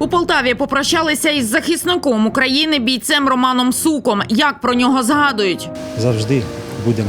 У Полтаві попрощалися із захисником України бійцем Романом Суком. Як про нього згадують? завжди будемо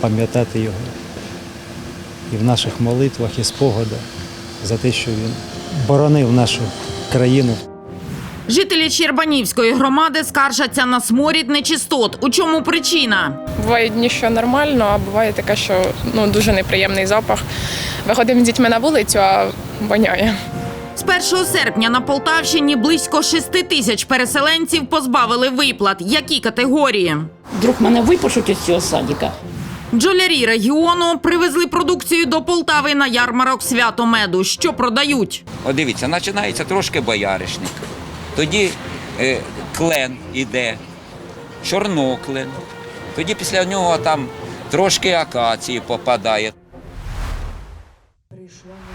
пам'ятати його і в наших молитвах, і спогадах за те, що він боронив нашу країну. Жителі Щербанівської громади скаржаться на сморід нечистот. У чому причина? Буває дні, що нормально, а буває таке, що ну дуже неприємний запах. Виходимо з дітьми на вулицю, а воняє. З 1 серпня на Полтавщині близько 6 тисяч переселенців позбавили виплат. Які категорії? Вдруг мене випишуть із цього садика. Бджолярі регіону привезли продукцію до Полтави на ярмарок свято меду. Що продають? От дивіться, починається трошки бояришник. Тоді е, клен іде, чорноклен. Тоді після нього там трошки акації попадає.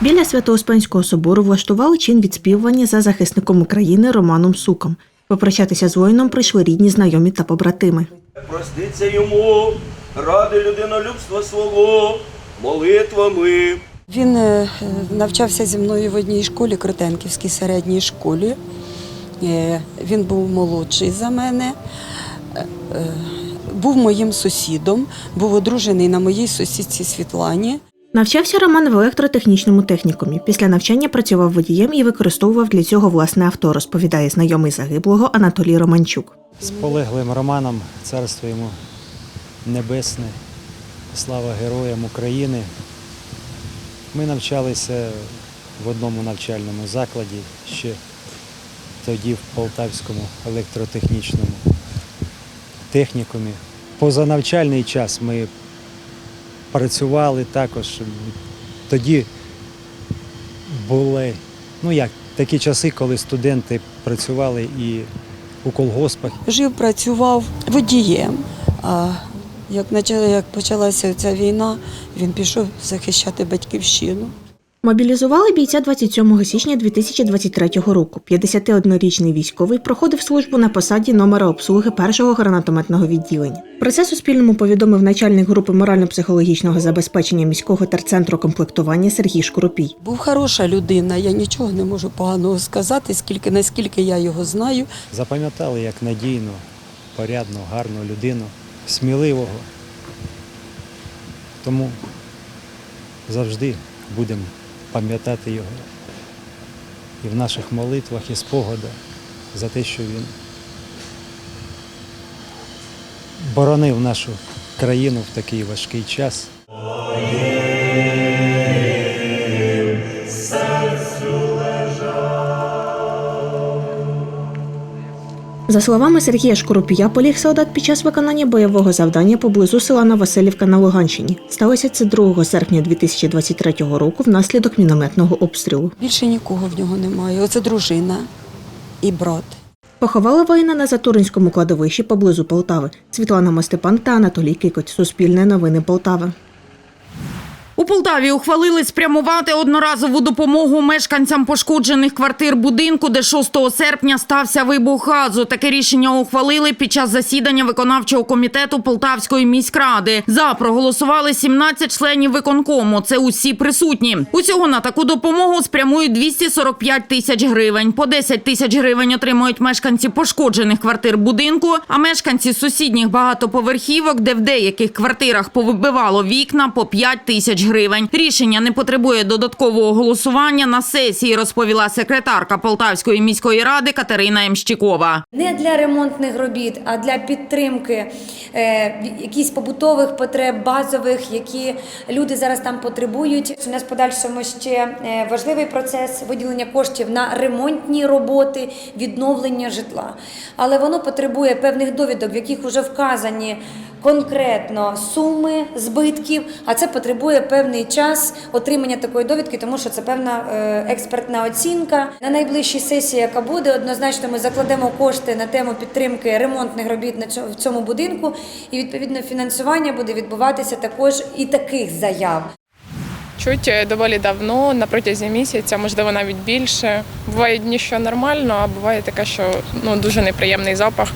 Біля Свято-Успенського собору влаштували чин відспівування за захисником України Романом Суком. Попрощатися з воїном прийшли рідні, знайомі та побратими. Проститься йому ради людинолюбства свого молитвами. Він е, навчався зі мною в одній школі, Кротенківській середній школі. Е, Він був молодший за мене, е, був моїм сусідом, був одружений на моїй сусідці Світлані. Навчався Роман в електротехнічному технікумі. Після навчання працював водієм і використовував для цього власне авто, розповідає знайомий загиблого Анатолій Романчук. З полеглим Романом, царство йому небесне, слава героям України. Ми навчалися в одному навчальному закладі ще тоді в Полтавському електротехнічному технікумі. Позанавчальний час ми працювали також. Тоді були, ну як, такі часи, коли студенти працювали і у колгоспах, Жив, працював водієм. А як, почалася ця війна, він пішов захищати батьківщину. Мобілізували бійця 27 січня 2023 року. 51-річний військовий проходив службу на посаді номера обслуги першого гранатометного відділення. Про це Суспільному повідомив начальник групи морально-психологічного забезпечення міського терцентру комплектування Сергій Шкуропій. Був хороша людина, я нічого не можу поганого сказати, скільки, наскільки я його знаю. запам'ятали як надійну, порядну, гарну людину, сміливого. Тому завжди будемо пам'ятати його і в наших молитвах, і спогадах за те, що він боронив нашу країну в такий важкий час. За словами Сергія Шкуропія, поліг солдат під час виконання бойового завдання поблизу села Новоселівка на Луганщині. Сталося це 2 серпня 2023 року внаслідок мінометного обстрілу. Більше нікого в нього немає. Оце дружина і брат. Поховали воїна на Затуринському кладовищі поблизу Полтави. Світлана Мостепан та Анатолій Кикоть. Суспільне новини Полтави. У Полтаві ухвалили спрямувати одноразову допомогу мешканцям пошкоджених квартир будинку, де 6 серпня стався вибух газу. Таке рішення ухвалили під час засідання виконавчого комітету Полтавської міськради. За проголосували 17 членів виконкому. Це усі присутні. Усього на таку допомогу спрямують 245 тисяч гривень. По 10 тисяч гривень отримують мешканці пошкоджених квартир будинку, а мешканці сусідніх багатоповерхівок, де в деяких квартирах повибивало вікна, по 5 тисяч гривень. Рішення не потребує додаткового голосування. На сесії розповіла секретарка Полтавської міської ради Катерина Ямщикова. не для ремонтних робіт, а для підтримки е, якісь побутових потреб, базових, які люди зараз там потребують. У нас подальшому ще е, важливий процес виділення коштів на ремонтні роботи, відновлення житла. Але воно потребує певних довідок, в яких вже вказані конкретно суми збитків, а це потребує певний час отримання такої довідки, тому що це певна е, експертна оцінка. На найближчій сесії, яка буде, однозначно ми закладемо кошти на тему підтримки ремонтних робіт на цьому- в цьому будинку, і відповідно фінансування буде відбуватися також і таких заяв. Чуть е, доволі давно, на протязі місяця, можливо, навіть більше. Буває дні, що нормально, а буває таке, що ну дуже неприємний запах.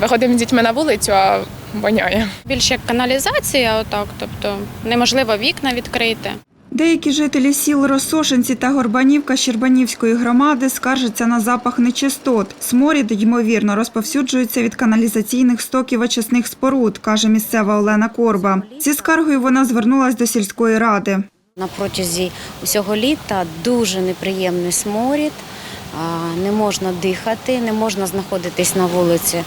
Виходимо з дітьми на вулицю, а воняє. більш як каналізація, отак, тобто неможливо вікна відкрити. Деякі жителі сіл Росошинці та Горбанівка Щербанівської громади скаржаться на запах нечистот. Сморід, ймовірно, розповсюджується від каналізаційних стоків очисних споруд, каже місцева Олена Корба. Зі скаргою вона звернулась до сільської ради. На протязі усього літа дуже неприємний сморід, не можна дихати, не можна знаходитись на вулиці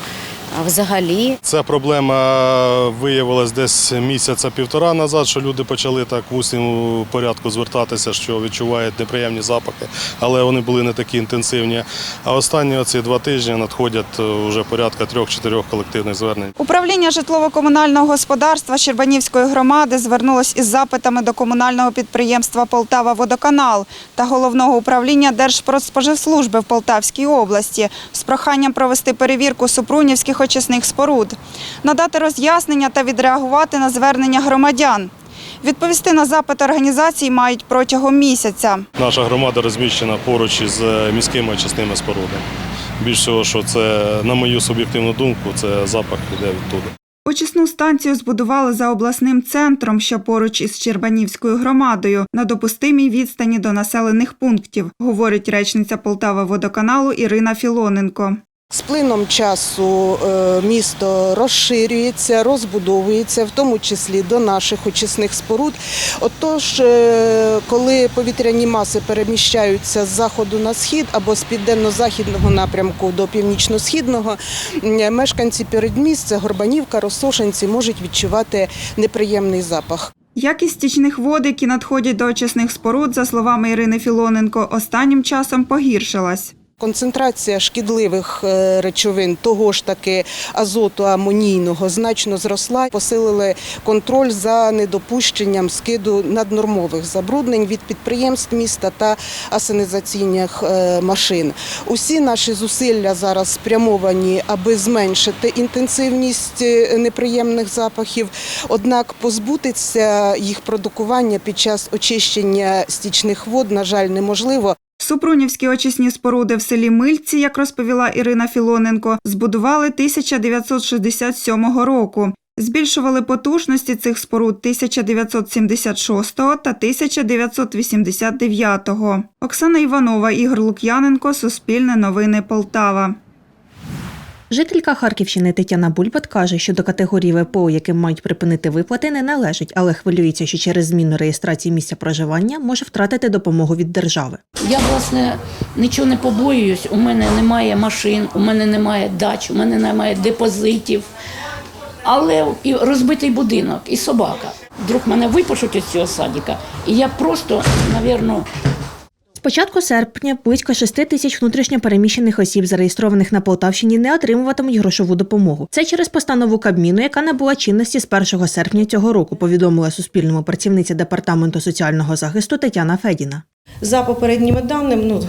а, взагалі. Ця проблема виявилась десь місяця півтора назад, що люди почали так в усному порядку звертатися, що відчувають неприємні запахи, але вони були не такі інтенсивні. А останні оці два тижні надходять е, вже порядка трьох-чотирьох колективних звернень. Управління житлово-комунального господарства Щербанівської громади звернулось із запитами до комунального підприємства Полтава Водоканал та головного управління Держпродспоживслужби в Полтавській області з проханням провести перевірку супрунівських очисних споруд, надати роз'яснення та відреагувати на звернення громадян. Відповісти на запит організацій мають протягом місяця. Наша громада розміщена поруч із е, міськими очисними спорудами. Більш всього, що це, на мою суб'єктивну думку, це запах іде відтуди. Очисну станцію збудували за обласним центром, що поруч із Щербанівською громадою, на допустимій відстані до населених пунктів, говорить речниця Полтава водоканалу Ірина Філоненко. З плином часу е, місто розширюється, розбудовується, в тому числі до наших очисних споруд. Отож, е, коли повітряні маси переміщаються з заходу на схід або з південно-західного напрямку до північно-східного, мешканці передмість, це Горбанівка, Росошинці, можуть відчувати неприємний запах. Якість стічних вод, які надходять до очисних споруд, за словами Ірини Філоненко, останнім часом погіршилась. Концентрація шкідливих е, речовин, того ж таки азоту амонійного, значно зросла. Посилили контроль за недопущенням скиду наднормових забруднень від підприємств міста та асенізаційних е, машин. Усі наші зусилля зараз спрямовані, аби зменшити інтенсивність е, неприємних запахів. Однак позбутися їх продукування під час очищення стічних вод, на жаль, неможливо. Супрунівські очисні споруди в селі Мильці, як розповіла Ірина Філоненко, збудували 1967 року. Збільшували потужності цих споруд 1976 та 1989. Оксана Іванова, Ігор Лук'яненко, Суспільне новини Полтава. Жителька Харківщини Тетяна Бульбат каже, що до категорії ВПО, яким мають припинити виплати, не належить, але хвилюється, що через зміну реєстрації місця проживання може втратити допомогу від держави. Я власне нічого не побоююсь. У мене немає машин, у мене немає дач, у мене немає депозитів. Але і розбитий будинок, і собака. Вдруг мене випишуть із цього садика, і я просто, навірно, початку серпня близько 6 тисяч внутрішньо переміщених осіб, зареєстрованих на Полтавщині, не отримуватимуть грошову допомогу. Це через постанову Кабміну, яка набула чинності з 1 серпня цього року, повідомила Суспільному працівниця департаменту соціального захисту Тетяна Федіна. За попередніми даними, ну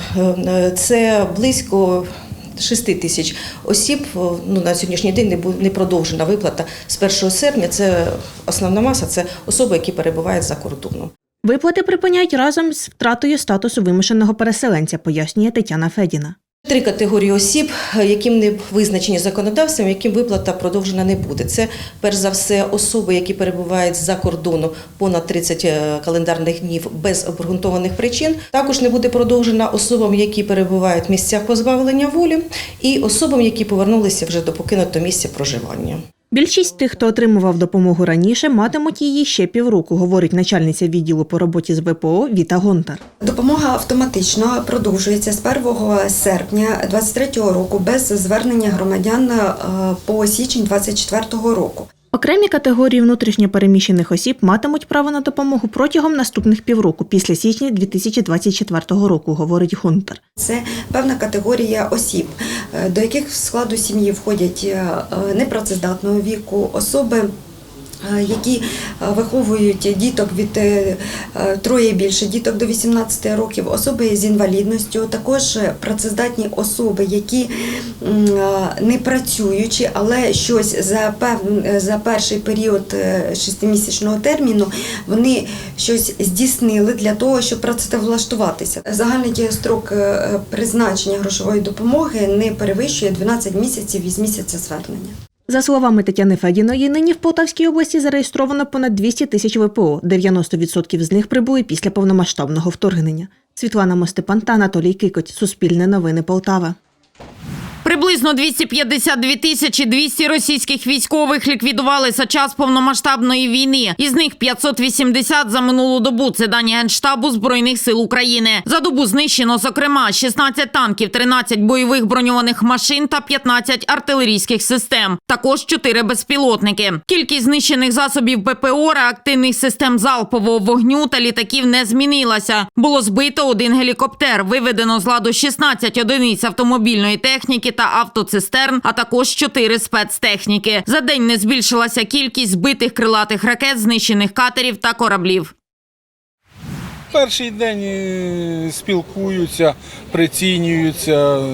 е, це близько 6 тисяч осіб. Ну на сьогоднішній день не бу- не продовжена виплата з 1 серпня. Це основна маса, це особи, які перебувають за кордоном. Виплати припиняють разом з втратою статусу вимушеного переселенця, пояснює Тетяна Федіна. Три категорії осіб, яким не визначені законодавством, яким виплата продовжена не буде. Це перш за все особи, які перебувають за кордону понад 30 е, календарних днів без обґрунтованих причин. Також не буде продовжена особам, які перебувають в місцях позбавлення волі, і особам, які повернулися вже до покинутого місця проживання. Більшість тих, хто отримував допомогу раніше, матимуть її ще півроку, говорить начальниця відділу по роботі з ВПО Віта Гонтар. Допомога автоматично продовжується з 1 серпня 2023 року без звернення громадян е, по січень 2024 року. Окремі категорії внутрішньопереміщених осіб матимуть право на допомогу протягом наступних півроку після січня 2024 року, говорить Гунтер. Це певна категорія осіб, е, до яких в складу сім'ї входять е, е, непрацездатного віку, особи. Е, Які е, виховують діток від е, троє більше діток до 18 років, особи з інвалідністю, також працездатні особи, які не працюючи, але щось за пев- за перший період шестимісячного терміну вони щось здійснили для того, щоб працевлаштуватися. Загальний дієстрок е, призначення грошової допомоги не перевищує 12 місяців із місяця звернення. За словами Тетяни Федіної, нині в Полтавській області зареєстровано понад 200 тисяч ВПО. 90% з них прибули після повномасштабного вторгнення. Світлана Мостепан та Анатолій Кикоть. Суспільне новини Полтава. Приблизно 252 тисячі 200 російських військових ліквідували за час повномасштабної війни. Із них 580 за минулу добу. Це дані Генштабу Збройних сил України. За добу знищено, зокрема, 16 танків, 13 бойових броньованих машин та 15 артилерійських систем. Також 4 безпілотники. Кількість знищених засобів ППО, реактивних систем залпового вогню та літаків не змінилася. Було збито один гелікоптер, виведено з ладу 16 одиниць автомобільної техніки та автоцистерн, а також 4 спецтехніки. За день не збільшилася кількість збитих крилатих ракет, знищених катерів та кораблів. Перший день е, спілкуються, прицінюються.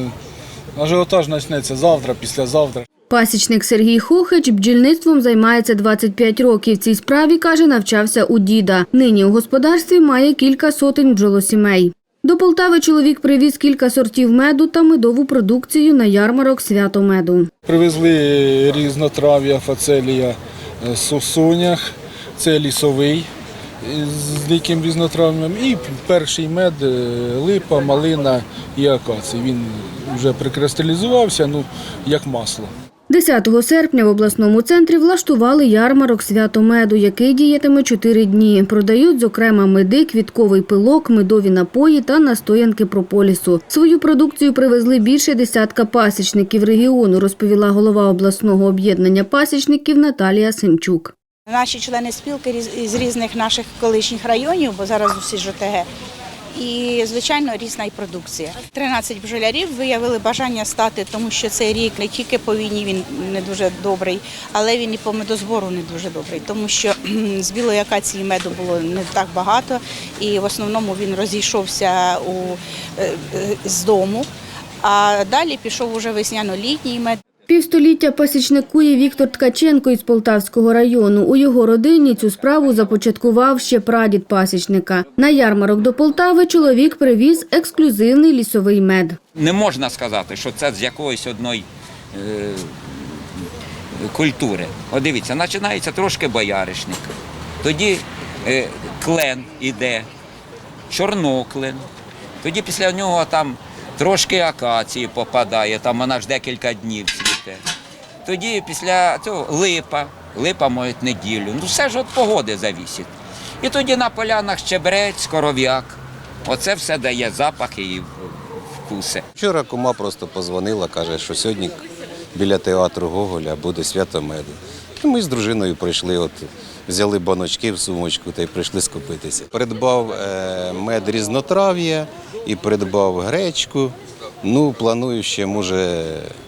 Ажіотаж почнеться завтра, післязавтра. Пасічник Сергій Хохич бджільництвом займається 25 років. В Цій справі, каже, навчався у діда. Нині у господарстві має кілька сотень бджолосімей. До Полтави чоловік привіз кілька сортів меду та медову продукцію на ярмарок свято меду. Привезли різнотрав'я, фацелія, е, це лісовий з диким різнотрав'ям. І перший мед е, липа, малина і акацій. Він вже прикристалізувався, ну, як масло. 10 серпня в обласному центрі влаштували ярмарок свято меду, який діятиме 4 дні. Продають, зокрема, меди, квітковий пилок, медові напої та настоянки прополісу. Свою продукцію привезли більше десятка пасічників регіону, розповіла голова обласного об'єднання пасічників Наталія Семчук. Наші члени спілки з різних наших колишніх районів, бо зараз усі ЖТГ. І, звичайно, різна і продукція. 13 бджолярів виявили бажання стати, тому що цей рік не тільки по війні він не дуже добрий, але він і по медозбору не дуже добрий, тому що з білої акації меду було не так багато, і в основному він розійшовся у, е, е, з дому. А далі пішов уже весняно-літній мед. Півстоліття пасічникує Віктор Ткаченко із Полтавського району. У його родині цю справу започаткував ще прадід пасічника. На ярмарок до Полтави чоловік привіз ексклюзивний лісовий мед. Не можна сказати, що це з якоїсь одної е, культури. От дивіться, починається трошки бояришник. Тоді е, клен іде, чорноклен. Тоді після нього там трошки акації попадає, там вона ж декілька днів. Тоді після цього липа, липа може неділю. Ну все ж від погоди завісить. І тоді на полянах чебрець, коров'як. Оце все дає запахи і вкуси. Вчора кума просто позвонила, каже, що сьогодні біля театру Гоголя буде свято меду. І ми з дружиною прийшли, от, взяли баночки в сумочку та й прийшли скупитися. Придбав е, мед різнотрав'я і придбав гречку. Ну, планую ще, може,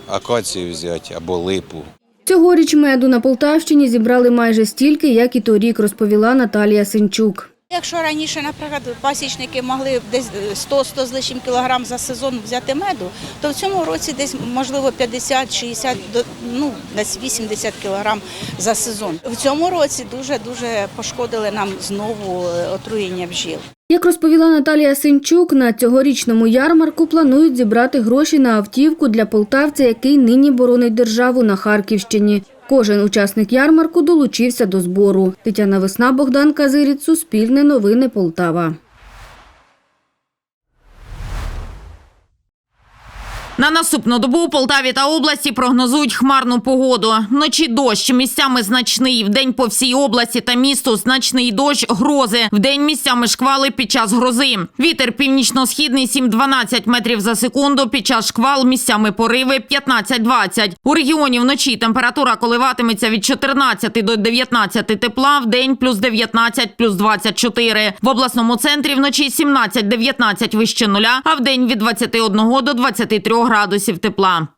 акацію взяти або липу. Цьогоріч меду на Полтавщині зібрали майже стільки, як і торік, розповіла Наталія Сенчук. Якщо раніше, наприклад, пасічники могли десь 100-100 з лишнім кілограм за сезон взяти меду, то в цьому році десь можливо 50-60, до- ну десь 80 кілограм за сезон. В цьому році дуже дуже пошкодили нам знову е, отруєння бджіл. Як розповіла Наталія Сенчук, на цьогорічному ярмарку планують зібрати гроші на автівку для полтавця, який нині боронить державу на Харківщині. Кожен учасник ярмарку долучився до збору. Тетяна Весна, Богдан Казиріць, Суспільне новини Полтава. На наступну добу у Полтаві та області прогнозують хмарну погоду. Вночі дощ, місцями значний. Вдень по всій області та місту значний дощ, грози. Вдень місцями шквали під час грози. Вітер північно-східний 7-12 метрів за секунду. Під час шквал місцями пориви 15-20. У регіоні вночі температура коливатиметься від 14 до 19 тепла, вдень плюс 19, плюс 24. В обласному центрі вночі 17-19 вище нуля, а вдень від 21 до 23 градусів тепла.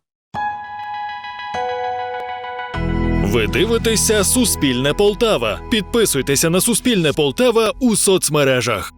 Ви дивитеся Суспільне Полтава. Підписуйтеся на Суспільне Полтава у соцмережах.